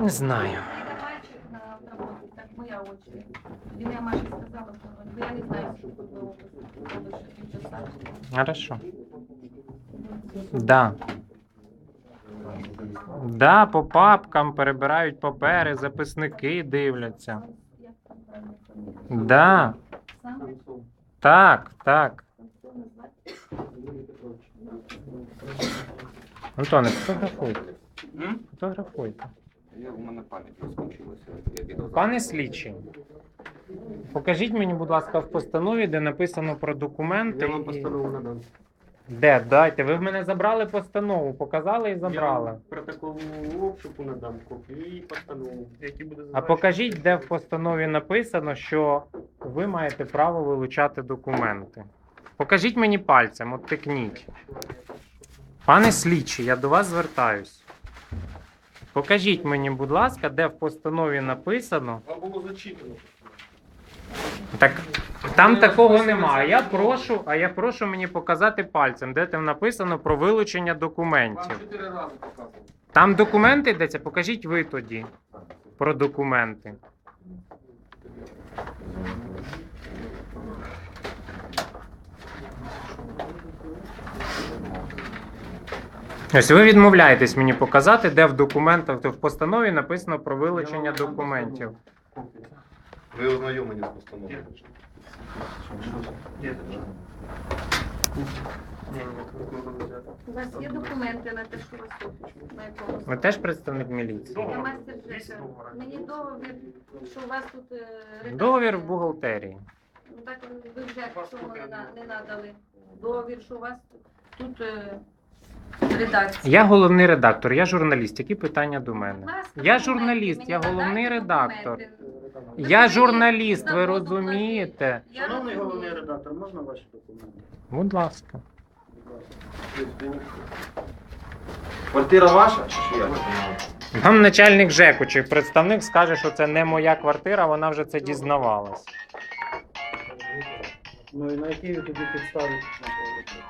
Не знаю. Мальчик на роботу, так моя очередь. Він я Маші сказала, бо я не знаю, тут було лише півчаса. Хорошо. Да. Да, по папкам перебирають папери, записники дивляться. Да, так, так. Антоне, фотографуйте. М? Фотографуйте. Я, у мене пам'ять розкінчилася. Я Пане слідчий, покажіть мені, будь ласка, в постанові, де написано про документи. Я вам і- постанову надам. Де? Дайте. Ви в мене забрали постанову, показали і Я забрали. вам протокол обшуку надам копію і постанову. Які буде А покажіть, де в постанові написано, що ви маєте право вилучати документи. Покажіть мені пальцем, от тикніть. Пане слідчий, я до вас звертаюсь. Покажіть мені, будь ласка, де в постанові написано. Вам було зачитано. Так там такого немає. Я прошу, а я прошу мені показати пальцем, де там написано про вилучення Вам документів. чотири рази показував. Там документи йдеться, покажіть ви тоді про документи. Ось ви відмовляєтесь мені показати, де в документах, в постанові написано про вилучення документів. Ви ознайомлені з постановою. У вас є документи на те, що ви тут? На? Ви теж представник міліції? Я мастер. Мені договір, що у вас тут... е, редакція. Договір в бухгалтерії. Ну, Так ви вже чому не, на- не надали? Договір, що у вас тут е, редакція. Я головний редактор, я журналіст. Які питання до мене? ласка, Я журналіст, мені я головний редактор. документи. Я журналіст, ви розумієте? Шановний головний редактор, можна ваші документи? Будь ласка. Квартира ваша чи чия? Вам начальник ЖЕКу чи представник скаже, що це не моя квартира, вона вже це дізнавалась. Ну і на якій ви тоді підставі,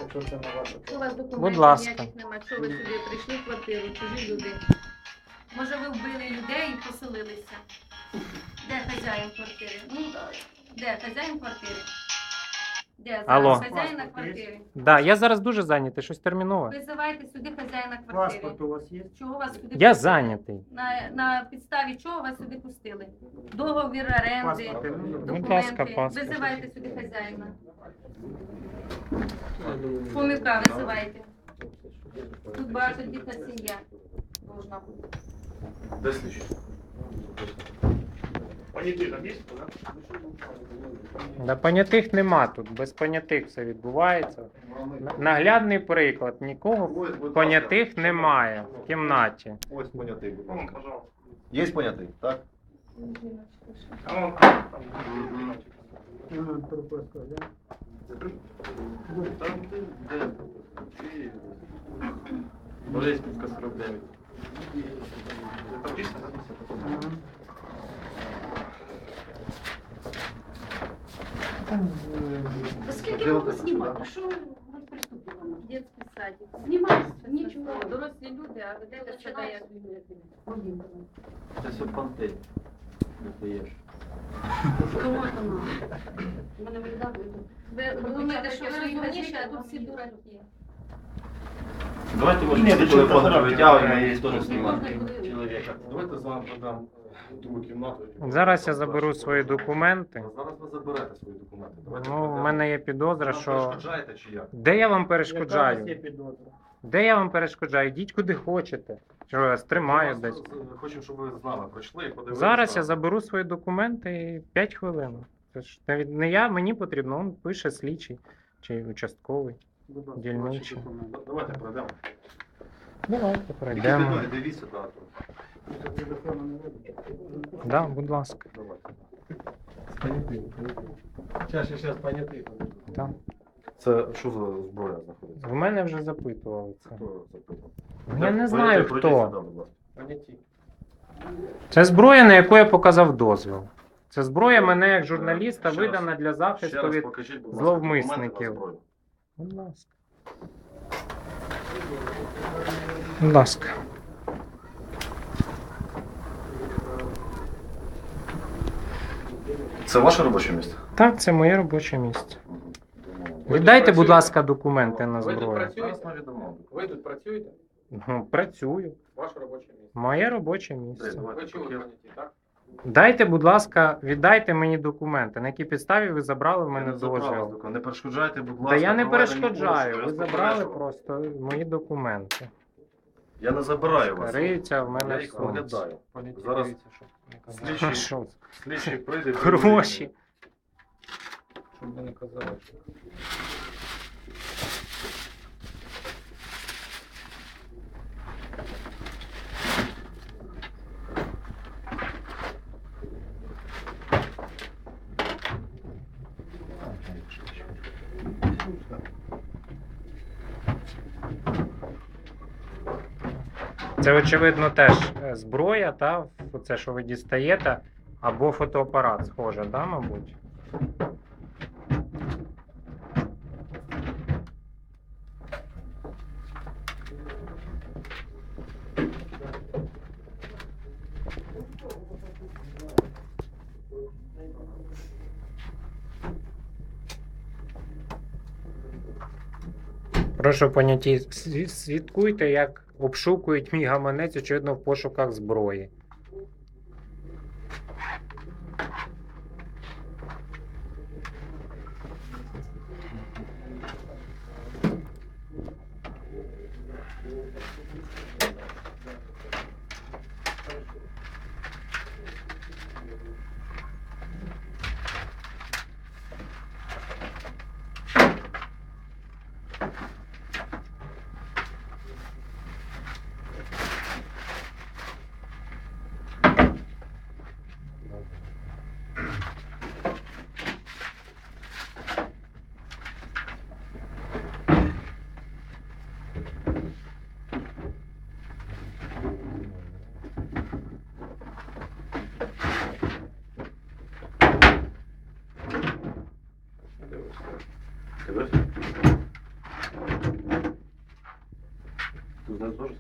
якщо це не ваша Що у вас документів Будь ласка. ніяких нема? Що ви сюди прийшли в квартиру, чужі люди? Може ви вбили людей і поселилися? Де хазяїн квартири? Ну, де хазяїн квартири? Де зараз Алло. хазяїна квартири? Да, я зараз дуже зайнятий, щось термінове. Визивайте сюди хазяїна квартири. Паспорт у вас є? Чого вас сюди Я пустили? зайнятий. На, на підставі чого вас сюди пустили? Договір оренди, Паспорт. Будь ласка, документи. паспорт. Визивайте сюди хазяїна. Я визивайте. Тут багатодітна сім'я должна бути. Де слідчий? Да, понятих нема тут, без понятих все відбувається. Наглядний приклад, нікого Ось, будь ласка. понятих немає в кімнаті. Ось понятий, будь ласка. Є понятий, так? Ага, прописка, да? Болезнівська 49. Ага. Скільки можна знімати? Що ви приступили? Дітський садик. Знімайте. Нічого. Дорослі люди, а де себе як Це все понти. Не даєш. Кого там? Мене виглядає. Ви думаєте, що ви розумніші, а тут всі дураки. Давайте може ти телефон фотографію витягуємо і теж знімати чоловіка. Давайте з вами подам другу кімнату. Зараз я заберу свої документи. Зараз ви заберете свої документи. Давайте Ну, в мене є підозра, Ви що. перешкоджаєте чи як? Де я вам перешкоджаю? Де я вам перешкоджаю? Йдіть куди хочете. Що я вас тримаю Ми десь. е, Хочемо, щоб ви з нами пройшли і подивилися. Зараз я заберу свої документи і 5 хвилин. Це ж навіть не я, мені потрібно, он пише слідчий чи участковий. Будь ласка, документи. Давайте пройдемо. Давайте Тільки пройдемо. під ноги дивіться дату. Не видно. Да, будь ласка. Давайте. Зараз, зараз, понятий. Так. Це що за зброя знаходиться? В мене вже запитували це. Хто запитав? Я не знаю пройдіть сюди, хто. будь ласка. Понятий. Це зброя, на яку я показав дозвіл. Це зброя мене як журналіста Ще раз. видана для Ще захисту раз від. покажіть, будь ласка, зловмисників. документи на зброю. Будь ласка. Будь ласка. Це ваше робоче місце? Так, це моє робоче місце. Віддайте, будь ласка, документи на Ви тут працюєте? Ви тут працюєте? Ну, Працюю. Ваше робоче місце. Моє робоче місце. Ви чули так? Дайте, будь ласка, віддайте мені документи. На якій підставі ви забрали в мене не дозвіл? Не перешкоджайте, будь ласка. Та я не проведенню перешкоджаю. Ви вас забрали попереджував. просто мої документи. Я не забираю вас. Риються в мене Я в їх сумці. оглядаю. Зараз дивіться, щоб не казали. слідчий, Що? слідчий прийде. Гроші. Щоб ви не казали. Це, очевидно, теж е, зброя, та? Це, що ви дістаєте, або фотоапарат схоже, да, мабуть? Прошу поняті, сві- свідкуйте, як обшукують мій гаманець, очевидно, в пошуках зброї. Дивись. Тут не зможеш?